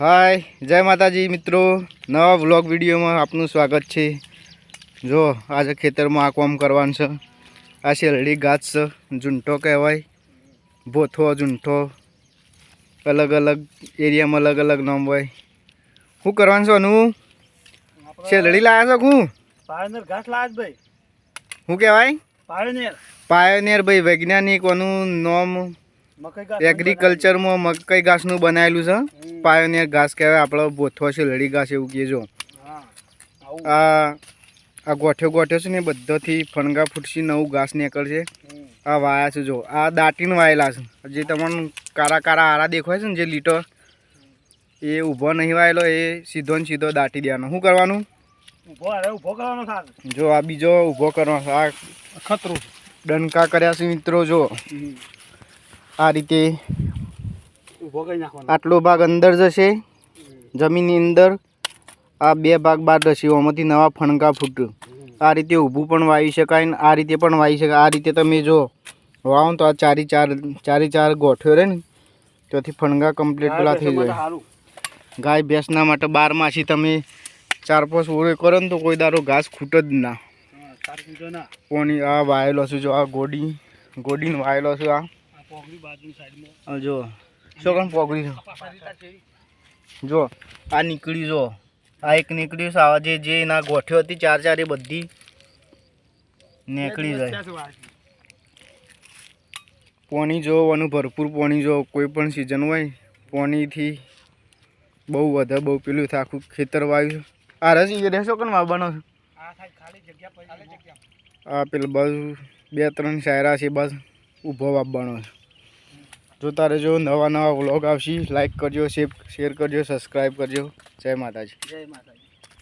હાય જય માતાજી મિત્રો. નવા વ્લોગ વિડીયોમાં આપનું સ્વાગત છે. જો આજે ખેતરમાં આ કોમ કરવાનું છે. આ શેરડી ગાছ છે ઝૂંઠો કહેવાય. ભોથો ઝૂંઠો અલગ અલગ એરિયામાં અલગ અલગ નામ હોય. શું કરવાનું છે અનુ? શેરડી લાવ્યા છો હું ઘાસ લાજ ભાઈ. શું કહેવાય? પાયોનિયર. પાયોનિયર ભાઈ વૈજ્ઞાનિકોનું નામ એગ્રીકલ્ચરમાં મકઈ ઘાસનું બનાવેલું છે. પાયોનિયર ઘાસ કહેવાય આપણો બોથો છે લડી ઘાસ એવું કહેજો જો આ આ ગોઠ્યો ગોઠ્યો છે ને બધોથી ફણગા ફૂટસી નવું ઘાસ નીકળશે આ વાયા છે જો. આ દાટીને વાયેલા છે. જે તમને કારા કારા આરા દેખાય છે ને જે લીટો એ ઊભો નહીં વાયેલો એ સીધો ને સીધો દાટી દેવાનો. શું કરવાનું? ઊભો કરવાનો જો આ બીજો ઊભો કરવાનો આ ખતરું ડંકા કર્યા છે મિત્રો જો. આ રીતે આટલો ભાગ અંદર જશે જમીનની અંદર. આ બે ભાગ બહાર જશે આમાંથી નવા ફણગા ફૂટ. આ રીતે ઊભું પણ વાવી શકાય ને આ રીતે પણ વાવી શકાય. આ રીતે તમે જો વાવો તો આ ચારી ચાર ચારી ચાર ગોઠ્યો રહે ને ત્યાંથી ફણગા કમ્પ્લીટ પેલા થઈ જાય. ગાય ભેંસના માટે બાર માસી તમે ચાર પાંચ ઓળે કરો ને તો કોઈ દારો ઘાસ ખૂટ જ ના. કોની આ વાયેલો છે જો આ ગોડી ગોડીને વાયેલો છે આ જો શું કામ પોગરી છે જો, આ નીકળી જો. આ એક નીકળ્યું છે, આવા જે જે એના ગોઠ્યો હતી, ચાર ચાર એ બધી નીકળી જાય. પોણી જો અને ભરપૂર પોણી જો, કોઈ પણ સિઝન હોય, પોણીથી બહુ વધારે, બહુ પેલું આખું ખેતર વાવ્યું આ રસી રહેશો કે વાવવાનો છે? આ પેલું બસ, બે ત્રણ શાયરા છે, બસ ઊભો વાવવાનો છે. જો રહેજો નવા નવા વ્લોગ આવશે લાઈક કરજો શેર શેર કરજો સબસ્ક્રાઈબ કરજો. જય માતાજી. જય માતાજી.